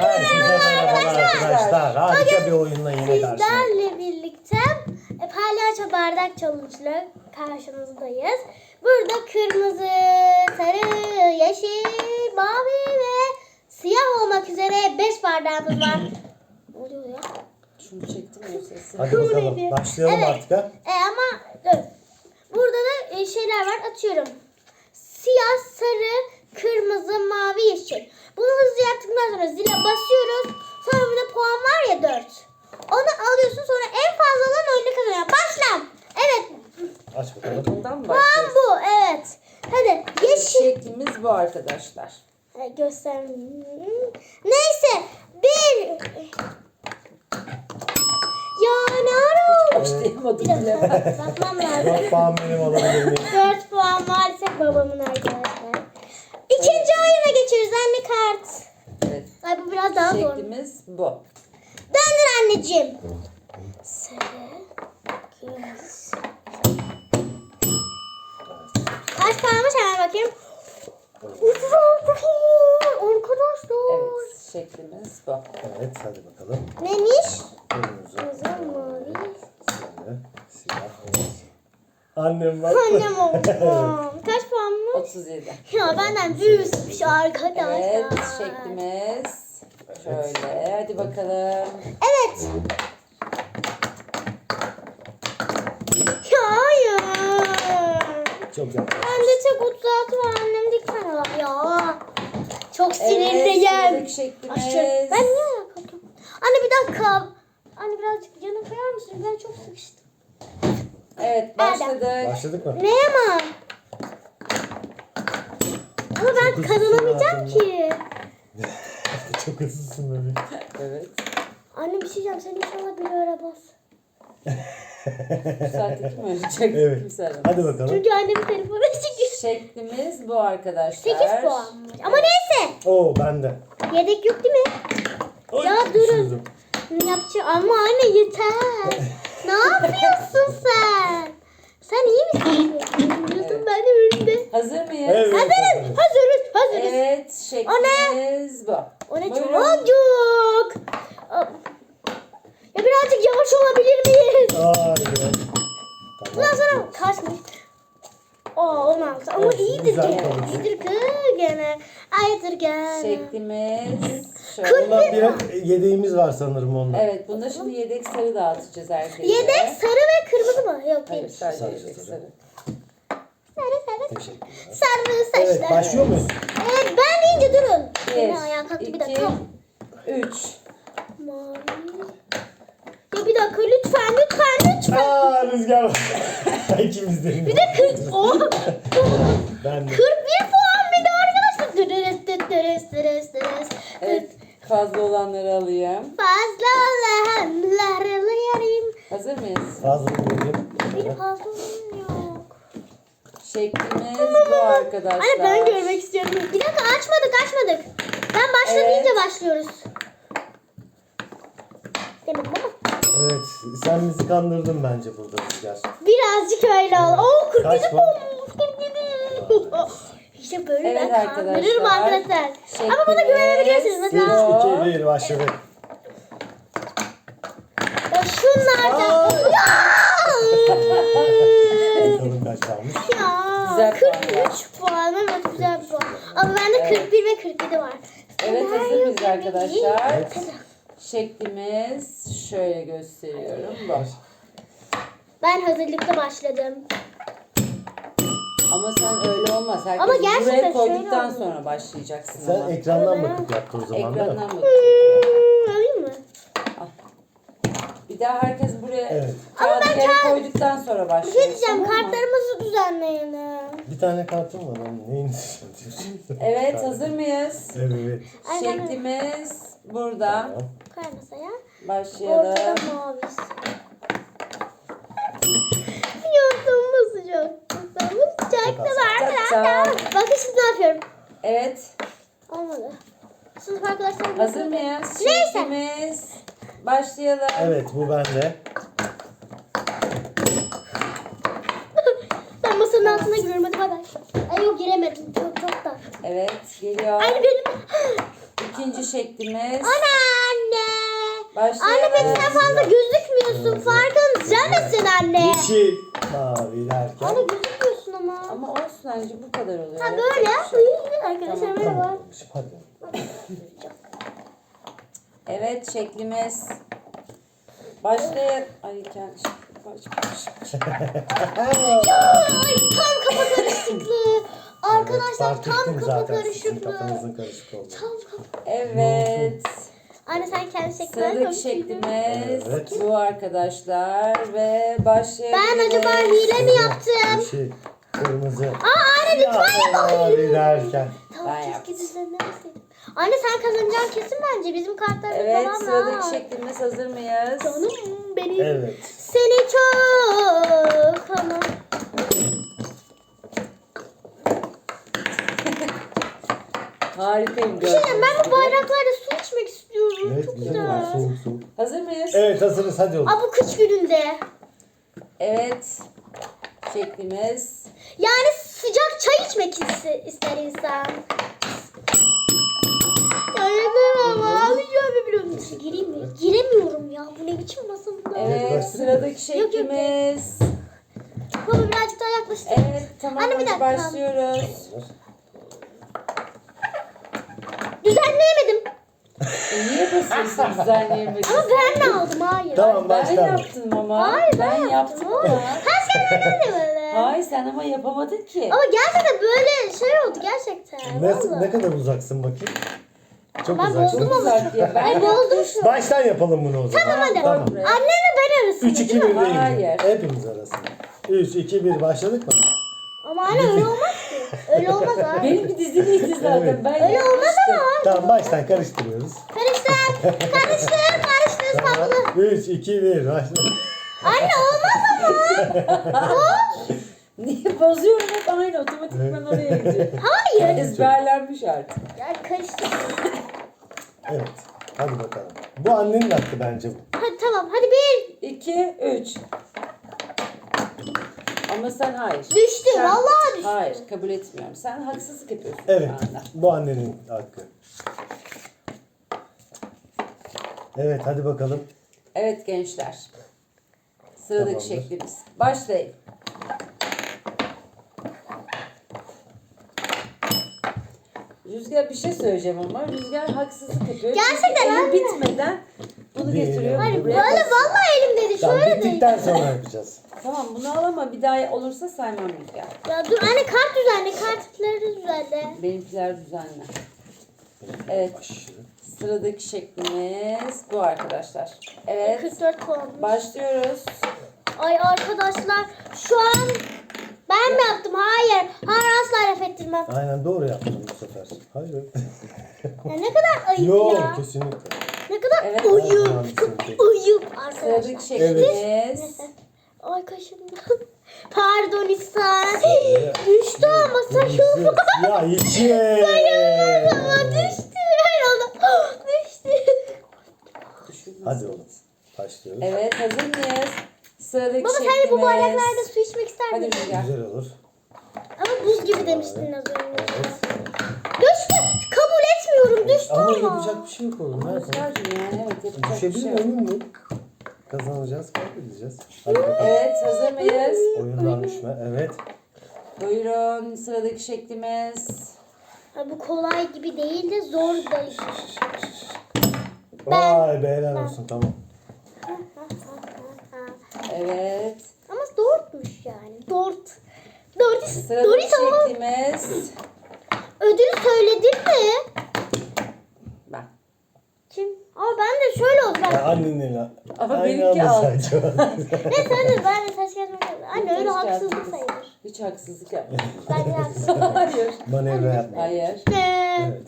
Herkese merhabalar arkadaşlar. Harika bir oyunla yine karşınızdayız. Sizlerle birlikte e, palyaço bardak challenge'la karşınızdayız. Burada kırmızı, sarı, yeşil, mavi ve siyah olmak üzere 5 bardağımız var. Ne oluyor ya? Şunu çektim o sesi. Hadi bakalım başlayalım Evet. artık ha. E ama dur. Burada da e, şeyler var atıyorum. Siyah, sarı, kırmızı, mavi, yeşil. Bunu hızlı yaptıktan sonra zile basıyoruz. Sonra bir de puan var ya 4. Onu alıyorsun sonra en fazla olan oyunu kazanıyor. Başla. Evet. Aç bakalım. Bundan Puan başlıyoruz? bu. Evet. Hadi yeşil. Şeklimiz bu arkadaşlar. Göster. Neyse. Bir. Ya ne ara oldu? Başlayamadım Bir bile. dakika. Bakmam lazım. Dört puan benim alabilir miyim? 4 puan maalesef babamın arkadaşlar. İkinci oyuna geçiyoruz anne kart. Evet. Ay bu biraz daha zor. Şeklimiz bu. Döndür anneciğim. Sarı. Kız. Kaç puanmış hemen bakayım. Otuz altı puan. Arkadaşlar. Evet. Şeklimiz bu. Evet hadi bakalım. Neymiş? Kırmızı, Kızıl mavi. sarı, siyah. Annem bak. Annem oldu. Kaç puanmış? 37. Ya benden büyümüş arkadaşlar. Evet. Şeklimiz şöyle. Hadi bakalım. Evet. Ya hayır. Çok tek 36 var. Annemde iki tane var. Ya. Çok Evet. sinirliyim. Sıradaki şeklimiz. Aşırı. Ben niye kalkıyorum? Anne bir dakika. Anne birazcık yana koyar mısın? Ben çok sıkıştım. Evet. Başladık. Başladık mı? Ne ama? Ama ben kazanamayacağım ki. Çok hızlısın bebeğim. Evet. Anne bir şey diyeceğim. Sen inşallah bir öyle bas. Bu saatte kim ölecek? Evet. Kimse aramaz. Hadi bakalım. Çünkü annemin telefonu çıkıyor. Şeklimiz bu arkadaşlar. 8 puan. Ama neyse. Oo bende. Yedek yok değil mi? Ay, Ya çok durun. düşürdüm. Yapacağım ama anne yeter. ne yapıyorsun sen? Sen iyi misin? Biliyorsun ben de önünde. Hazır mıyız? Evet. Hazırız, hazırız, hazırız. Evet, şeklimiz bu. O ne Buyurun. çocuk? Ya birazcık yavaş olabilir miyiz? Hayır. Bundan sonra kaçmış. Oo olmaz ama Olsun, iyidir gene. İyidir kız gene. Aydır gene. Şeklimiz şöyle. Bunda bir yedeğimiz var sanırım onda. Evet, bunda şimdi yedek sarı dağıtacağız herkese. Yedek sarı ve kırmızı mı? Yok değil. sadece Sadece yedek sarı. sarı. Sarı sarı. Sarı saçlar. Evet başlıyor muyuz? Evet ben deyince durun. Bir, Yine ayağa kalktı bir iki, dakika. üç. Mavi. Ya bir dakika lütfen lütfen. Aa rüzgar. İkimiz de. Bir de 40. Oh. 41 Ben de. puan bir de arkadaşlar. Dırırıs dırırıs dırırıs dırırıs. Evet, fazla olanları alayım. Fazla olanları yarayım. Hazır mıyız? Fazla vereyim. Bir fazla olan yok. Şeklimiz bu arkadaşlar. Anne ben görmek istiyorum. Bir dakika açmadık açmadık. Ben başla Evet. başlıyoruz. Demedim ama. Evet sen bizi kandırdın bence burada rüzgar. Birazcık öyle ol. Oo 47 Kaç puan. puan? 47. İşte böyle Evet ben kandırırım arkadaşlar. arkadaşlar. Ama bana güvenebilirsiniz. 3, Mesela 2, 1 başladık. ya şunlardan. Bakalım kaç kalmış. ya Güzel puan 43 puan. Evet güzel puan. Ama bende 41 ve 47 var. Evet, hazır mıyız arkadaşlar? bebeğim. Şeklimiz şöyle gösteriyorum. Bu. Ben hazırlıklı başladım. Ama sen öyle olmaz. Herkes Ama gerçekten buraya şöyle koyduktan oldu. sonra başlayacaksın Sen ama. ekrandan Ama- bakıp yaptın o zaman değil mi? Ekrandan bak. Hmm, alayım mı? Bir daha herkes buraya Evet. kağıdı ben yere kağıt- koyduktan sonra Bir şey diyeceğim. tamam mı? Kartlarımızı düzenleyin. Bir tane kartım var onun neyini düşünüyorsun? Evet hazır mıyız? Evet. Ay, ben- Şeklimiz burada. Tamam. Masaya. Başlayalım. Ortada mavi. Yordum sıcak. Sıcak da var arkadaşlar. Bakın şimdi ne yapıyorum. Evet. Olmadı. Sınıf arkadaşlar. Hazır mıyız? Neyse. Şeklimiz. Başlayalım. Evet bu bende. Ben masanın altına giriyorum hadi bay bay. Ay yok giremedim. Çok çok da. Evet geliyor. Aynı benim. İkinci şeklimiz. Ana. Başlayalım. Anne peki sen fazla gözükmüyorsun. Farkında mısın anne? Yeşil. Mavi derken. Anne gözükmüyorsun ama. Ama olsun anca bu kadar oluyor. Ha böyle. yok. Arkadaşlar Tamam. merhaba. Hadi. Evet şeklimiz. Başlayın. Ay kendi Ay tam kafa karışıklığı. Arkadaşlar tam kafa karışıklığı. kafanızın karışık olduğunu. Tam kafa. Evet. Anne sen kendi şeklini Sıradaki şeklimiz Evet. bu arkadaşlar ve başlayabiliriz. Ben acaba hile mi yaptım? Yeşil. Kırmızı. Aa anne lütfen Mavi derken. Tamam keşke yaptım. düzenlemeseydim. Anne sen kazanacaksın kesin bence. Bizim kartlarımız Evet falan sıradaki şeklimiz hazır mıyız? Canım benim. Evet. Seni çok ama. Harikayım Bir şey diyeyim, gördüğünüz ben bu gibi. bayraklarda su içmek istiyorum. Evet çok güzel. güzel. var. Soğuk soğuk. Hazır mıyız? Evet hazırız hadi oğlum. Aa bu kış gününde. Evet. Şeklimiz. Yani sıcak çay içmek iste- ister insan. Dayanamam ağlayacağım biliyorum. İçeri gireyim mi? Giremiyorum ya. Bu ne biçim masa bu? Evet Yaklaştın sıradaki Yok, yok, yok. şeklimiz. Baba birazcık daha yaklaştır. Evet tamam Anne, bir hadi dakika. başlıyoruz. Düzenleyemedim. E, niye basıyorsun düzenleyemedin? Ama ben de aldım hayır. Tamam Ben baştan. yaptım ama. Hayır ben, ben yaptım. yaptım ama. Her şey benden de böyle. Hayır sen ama yapamadın ki. Ama gerçekten böyle şey oldu gerçekten. Ne, vallahi. ne kadar uzaksın bakayım? Çok Ben uzaksın. bozdum ama. Uzak diye ben Ay bozdum şu. Baştan yapalım bunu o zaman. Tamam hadi. Tamam. Annenle ben arasında 3 2 değil 1 mi? değil. Hayır. Hepimiz arasında. 3 2 1 başladık mı? Ama anne öyle olmaz ki. Öyle olmaz abi. Benim bir diziliydi zaten. Evet. Ben Öyle olmaz ama. Tamam baştan karıştırıyoruz. Karıştır. Karıştır. Karıştır. Sabunu. 3 2 1 başla. Anne olmaz ama. Niye bozuyorum hep aynı otomatikman oraya gidiyor. Hayır. Ezberlenmiş artık. Ya karıştır. Evet. Hadi bakalım. Bu annenin hakkı bence bu. Hadi tamam. Hadi bir. 2, 3. Ama sen hayır. Düştü. Sen- Vallahi düştü. Hayır kabul etmiyorum. Sen haksızlık yapıyorsun Evet. şu anda. Bu annenin hakkı. Evet hadi bakalım. Evet gençler. Sıradaki Tamamdır. şeklimiz. Başlayın. Rüzgar bir şey söyleyeceğim ama Rüzgar haksızlık yapıyor. Gerçekten Çünkü eli anne. bitmeden bunu Değil getiriyor. Hayır buraya böyle basıyor. vallahi elimdeydi. Tamam Şöyle bittikten sonra yapacağız. Tamam bunu al ama bir daha olursa saymam Rüzgar. Ya dur anne kart düzenle. Kartları düzenle. Benimkiler düzenli. Evet. Sıradaki şeklimiz bu arkadaşlar. Evet. 44 puan. Başlıyoruz. Ay arkadaşlar şu an ben mi yaptım? Hayır. Hayır asla laf ettirmem. Aynen doğru yaptım bu sefer. Hayır. Ya ne kadar ayıp Yok ya. kesinlikle. Ne kadar Evet. ayıp. Çok ayıp arkadaşlar. Sıradaki şeklimiz. Ay kaşındım. Pardon İhsan. Düştü ama saçım. Ya içi. Ama düştü. Herhalde. Düştü. Hadi oğlum. Başlıyoruz. Evet hazır mıyız? Sıradaki Baba şeklimiz. sen de bu bardaklarda su içmek ister Hadi misin? Rüzgar. Güzel olur. Ama buz gibi demiştin az önce. Evet. Düştü. Kabul etmiyorum. Düştü Ama ama. yapacak bir şey yok oğlum. Ne yapalım? Rüzgar'cığım yani evet yapacak bir Düşebilir şey yok. Kazanacağız, kaybedeceğiz. Hadi bakalım. Evet hazır mıyız? Oyundan düşme. Evet. Buyurun sıradaki şeklimiz. Ha, bu kolay gibi değil de zor da. Vay be helal olsun tamam. Evet. Ama dörtmüş yani. Dört. Dört. Sıradaki Dorito. şeklimiz. Ödülü söyledin mi? Ben. Kim? Ama ben de şöyle oldu. Ben. Ya annenle la. Ama benimki alt. sayacağım. Neyse hadi ben de kağıt makas. Anne öyle haksızlık sayılır. Hiç haksızlık yapma. Ben de haksızlık. Hayır. Manevra yapma. Hayır. Evet.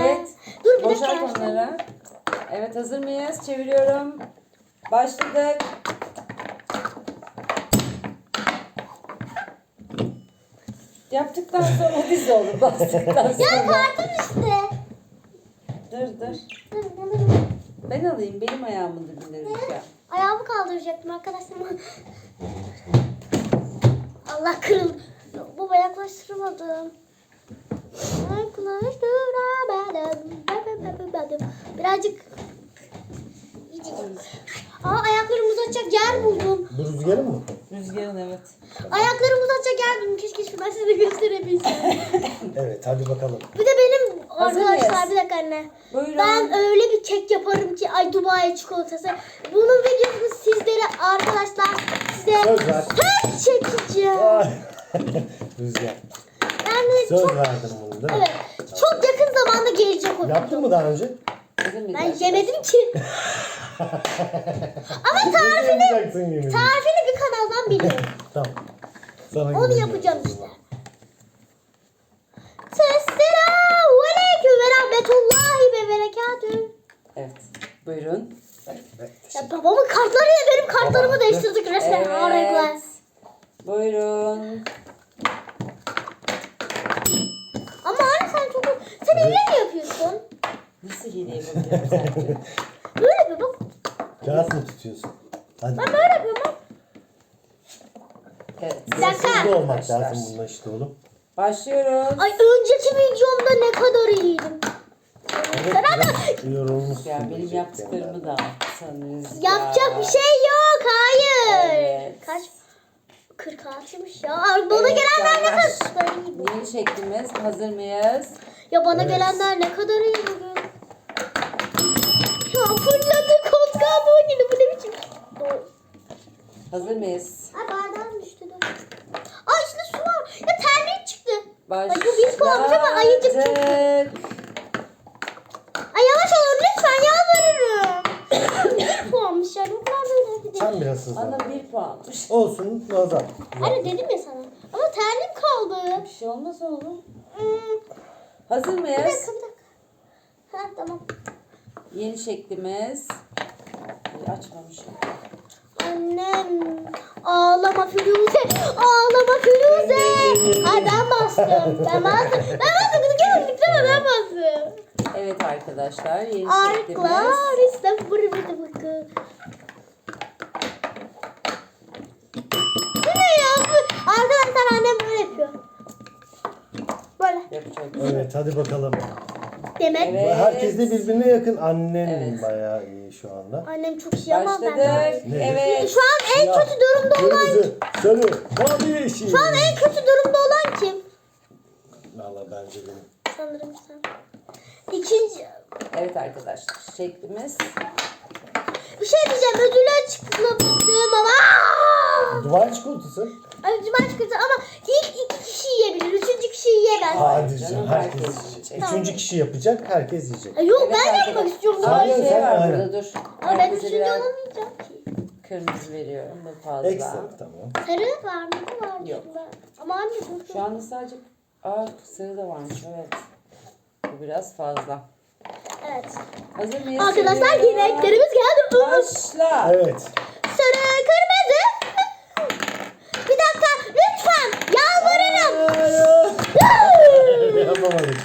Evet. Dur bir Boşalt dakika. onları. Evet hazır mıyız? Çeviriyorum. Başladık. Yaptıktan sonra diz olur. Bastıktan Ya sonra. kartım işte. Dur dur. Dur, dur, dur. Ben alayım. Benim ayağımın dibinde rüzgar. Ayağımı kaldıracaktım arkadaşlar. Allah kırıldı. Baba yaklaştıramadım. Birazcık. Aa ayaklarımı uzatacak yer buldum. Bu rüzgarın mı? Rüzgarın evet. Ayaklarımı uzatacak yer buldum. Keşke şuradan size gösterebilsem. Evet hadi bakalım. Bir de benim Hazır arkadaşlar mıyız? bir dakika anne. Buyurun. Ben öyle bir kek yaparım ki ay Dubai çikolatası. Bunun videosunu sizlere arkadaşlar size Söz ver. ters çekeceğim. Ay. Rüzgar. Yani Söz çok verdim bunu değil mi? evet çok yakın zamanda gelecek o Yaptın video. mı daha önce? Ben yemedim ki. Ama tarifini yapacaksın yemin tarifini bir kanaldan biliyorum. Tamam. Sana Onu güveniyorum. yapacağım işte. Rahmetullahi ve berekatühü. Evet. Buyurun. Evet. Ya babamın kartlarıyla benim kartlarımı Baba. değiştirdik resmen. Harika. Evet. Buyurun. Ama anne sen çok... Sen hile mi yapıyorsun? Nasıl hile yapabilirim sence? Böyle yapıyor bak. Kağıt mı tutuyorsun? Hadi. Ben böyle yapıyorum bak. Evet. Bir dakika. Hızlı olmak lazım bununla işte oğlum. Başlıyoruz. Ay önceki videomda ne kadar iyiydim. Evet, Sen ama biraz yorulmuşsun. Ya benim yaptıklarımı da yapsanız. yapacak bir şey yok. Hayır. Evet. Kaç? 46'mış ya. Ay, Bana Evet, gelenler ne canlar. kadar iyi. Yeni şeklimiz. Hazır mıyız? Ya bana gelenler ne kadar iyi bugün. Ya fırladı koltuğa bu gibi. Bu ne biçim? Hazır mıyız? Ay bardağım düştü de. Ay içinde su var. Ya terlik çıktı. Ay Başladık. bu bir puanmış ama ayıcık çok. Ay yavaş olun lütfen yalvarırım. bir puanmış yani o kadar böyle bir de. Sen biraz hızlan. Bana bir puanmış. Olsun nazar. Anne dedim ya sana. Ama terlik kaldı. Bir şey olmaz oğlum. Hmm, Hazır bir mıyız? dakika bir dakika. Ha tamam. Yeni şeklimiz. İyi, Açmamışım. Annem ağlama Firuze ağlama Firuze ay ben bastım ben bastım ben bastım kızı gelin bitirme ben bastım Evet arkadaşlar yeni şeklimiz. Arklar işte burada bakın Bu ne ya Bu- arkadaşlar annem böyle yapıyor böyle Yapacak bir şey yok. Evet hadi bakalım. demek Evet. Herkes de birbirine yakın. Annen Evet. bayağı iyi şu anda. annem çok iyi ama ben Başladık. Ne? Evet. şu an en kötü durumda olan Kırmızı, sarı, mavi, yeşil. şu an en kötü durumda olan kim Valla bence benim. sanırım sen İkinci Evet arkadaşlar şeklimiz. Bir şey diyeceğim ödülü açıklamıştım ama! Duvar çikolatası. Ödülü açıkladı ama ilk iki kişi yiyebilir. Üçüncü kişi yiyemez. Hadi canım, herkes yiyecek. yiyecek. Üçüncü kişi yapacak herkes yiyecek. Ay, Yok Evet ben arkadaşlar. yapmak istiyorum. Aynen, bir şey sen var aynen. burada dur. Ama ben Herkese üçüncü biraz olamayacağım ki. kırmızı veriyorum. Bu fazla. Ekstra tamam. Sarı var mı? Ne var Yok. Ama anne dur. Şu anda sadece Aa sarı da varmış evet. Bu biraz fazla. Evet. Hazır mıyız? Arkadaşlar Söylüyorum. yine renklerimiz geldi. Başla. Evet. Sarı, kırmızı. Bir dakika lütfen yalvarırım. Yapamadık.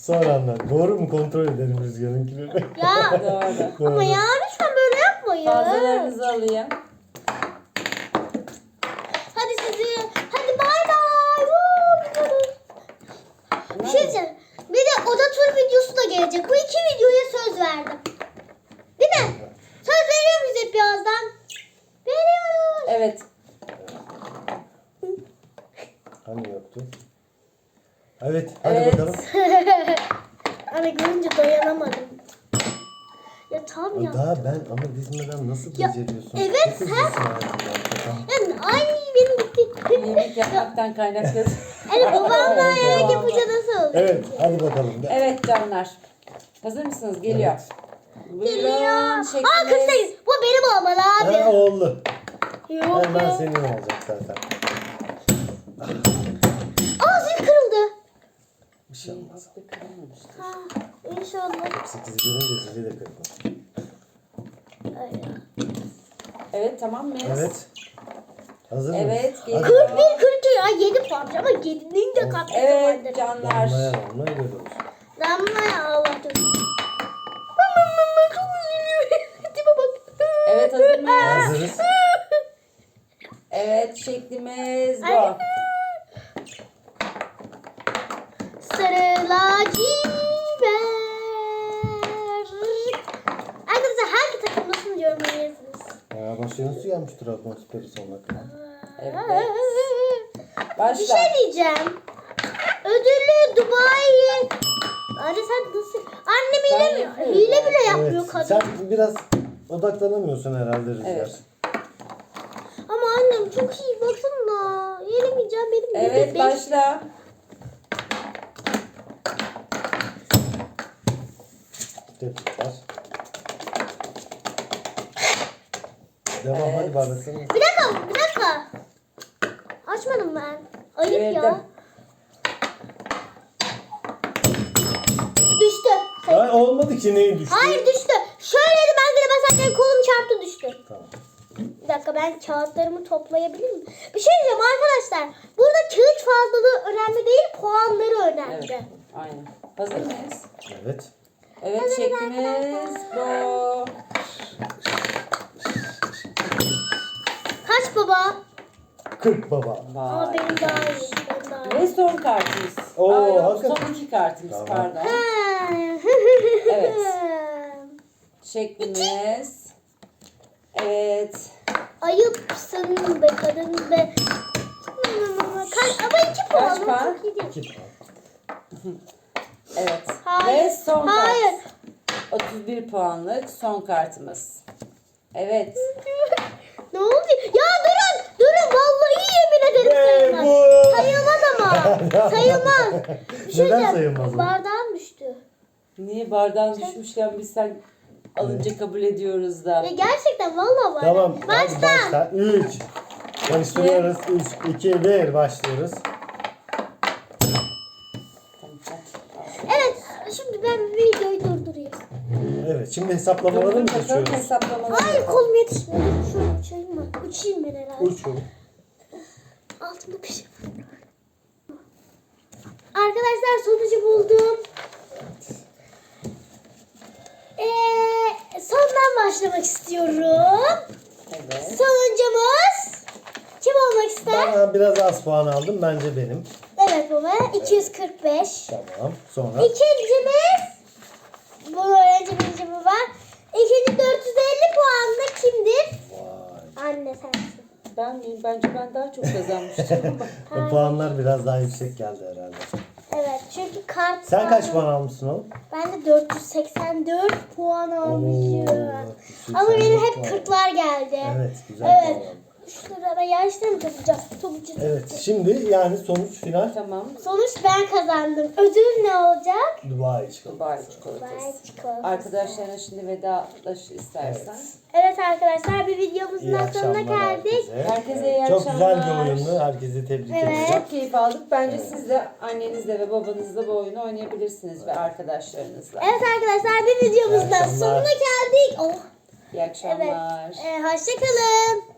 Sonra anlat. Doğru mu kontrol edelim rüzgarınkileri? ya Doğru. ama ya lütfen böyle yapmayın. Fazlalarınızı alayım. Hadi sizi. Hadi bay bay. Woo, gidiyoruz. Bir şey diyeceğim. Bir de oda tur videosu da gelecek. Bu iki videoya söz verdim. Değil mi? Söz veriyor muyuz hep birazdan? Veriyoruz. Evet. Hani yoktu? Evet. Hadi Evet. bakalım. Anne görünce dayanamadım. Ya tam ya. Daha ben ama dizmeden nasıl Ya, beceriyorsun? evet, Çok sen-. Yani, ay benim bitti. Yemek yapmaktan kaynaklı. Hani babamla yemek yapınca nasıl oldu? Evet. Hadi bakalım. Evet canlar. Hazır mısınız? Geliyor. Evet. Geliyor. Aa şeklimiz. 48. Bu benim olmalı abi. Ha, oldu. Yok Hemen ya. senin olacak zaten. Aa zil kırıldı. Bir şey olmaz. Ha, inşallah. 8 görünce zili de ya. Evet tamam mıyız? Evet. Hazır Evet, mıyız? geliyor. 41 42 ya 7 puan ama 7'nin de katkısı Evet vardır. canlar. Damlaya göl olur. Damla ya Allah çok. Çok üzülüyorum. Tipe bak. Evet hazır mıyız? Hazırız. Evet şeklimiz bu. Şey nasıl gelmiştir atmosferi sonuna kadar? Evet. Bir Başla. şey diyeceğim. Ödüllü Dubai. Anne sen nasıl? Annem Ben hile, mi? yapıyorum hile bile yapmıyor kadın. sen biraz odaklanamıyorsun herhalde Rüzgar. Evet. Ama annem çok iyi baksana. Yenemeyeceğim benim. Evet beş. başla. Tebrikler. Devam Evet. hadi bardaklarını. Bir dakika bir dakika. Açmadım ben. Ayıp ya. Düştü. Ay, olmadı ki neyi düştü? Hayır düştü. Şöyleydi ben zile basarken kolum çarptı düştü. Tamam. Bir dakika ben kağıtlarımı toplayabilir miyim? Bir şey diyeceğim arkadaşlar. Burada kağıt fazlalığı önemli değil puanları önemli. Evet. Aynen. Hazır mıyız? Evet. Evet şeklimiz bu baba? 40 baba. Ama Vay. benim daha iyi. Benim daha iyi. Ve son kartımız. Oo, Aa, yok, hakikaten. son iki kartımız Tamam. pardon. Evet. Şeklimiz. Evet. Ayıpsın be kadın be. Kaç, ama iki puan. Kaç puan? Çok iyi değil. 2 puan. Evet. Hayır. Ve son Hayır. kart. 31 puanlık son kartımız. Evet. ne oldu? Ya durun. Durun. Vallahi yemin ederim Ve sayılmaz. bu. Sayılmaz. Bir şey Neden diyeceğim. sayılmaz? o? Bardağım düştü. Niye bardağın düşmüşken biz sen alınca kabul ediyoruz da. Ya gerçekten vallahi var. Tamam. Baştan. Başla. 3. Karıştırıyoruz. 3, 2, 1 başlıyoruz. Tamam, hadi. Evet. Şimdi ben videoyu durdurayım. Evet. Şimdi hesaplamaları mı bakalım geçiyoruz? hesaplamaları. Hayır kolum yetişmiyor. Şöyle uçayım mı? Uçayım ben herhalde. Uçun. Altımda bir şey var. Arkadaşlar sonucu buldum. Ee, sondan başlamak istiyorum. Evet. Sonuncumuz kim olmak ister? Ben biraz az puan aldım. Bence benim. Evet baba 245. Tamam. Sonra. İkincimiz bu öğrenci birinci bu var. İkinci 450 puanlı kimdir? Vay. Anne sensin. Ben miyim? Bence ben daha çok kazanmıştım. O puanlar biraz daha yüksek geldi herhalde. Evet çünkü kart Sen kaç puan almışsın oğlum? Ben de 484 puan almışım. Oo, Ama benim hep 484 kırklar geldi. Evet, güzel Evet. Puan aldın. Şurada ben yarışta mı toplayacağım? Toplayacağım. Evet, şimdi yani sonuç final tamam. Sonuç ben kazandım. Ödül ne olacak? Dubai çikolatası. Dubai Vay çikolatası. çikolata. Arkadaşlarına şimdi vedalaş istersen. Evet. Evet arkadaşlar bir videomuzun İyi daha sonuna geldik. herkese. Herkese iyi Çok güzel akşamlar. bir oyundu. Herkesi tebrik Evet. ederiz. Çok keyif aldık. Bence siz de annenizle ve babanızla bu oyunu oynayabilirsiniz ve arkadaşlarınızla. Evet arkadaşlar bir videomuzun İyi daha akşamlar. sonuna geldik. Oh. İyi akşamlar. Evet. Ee, hoşçakalın.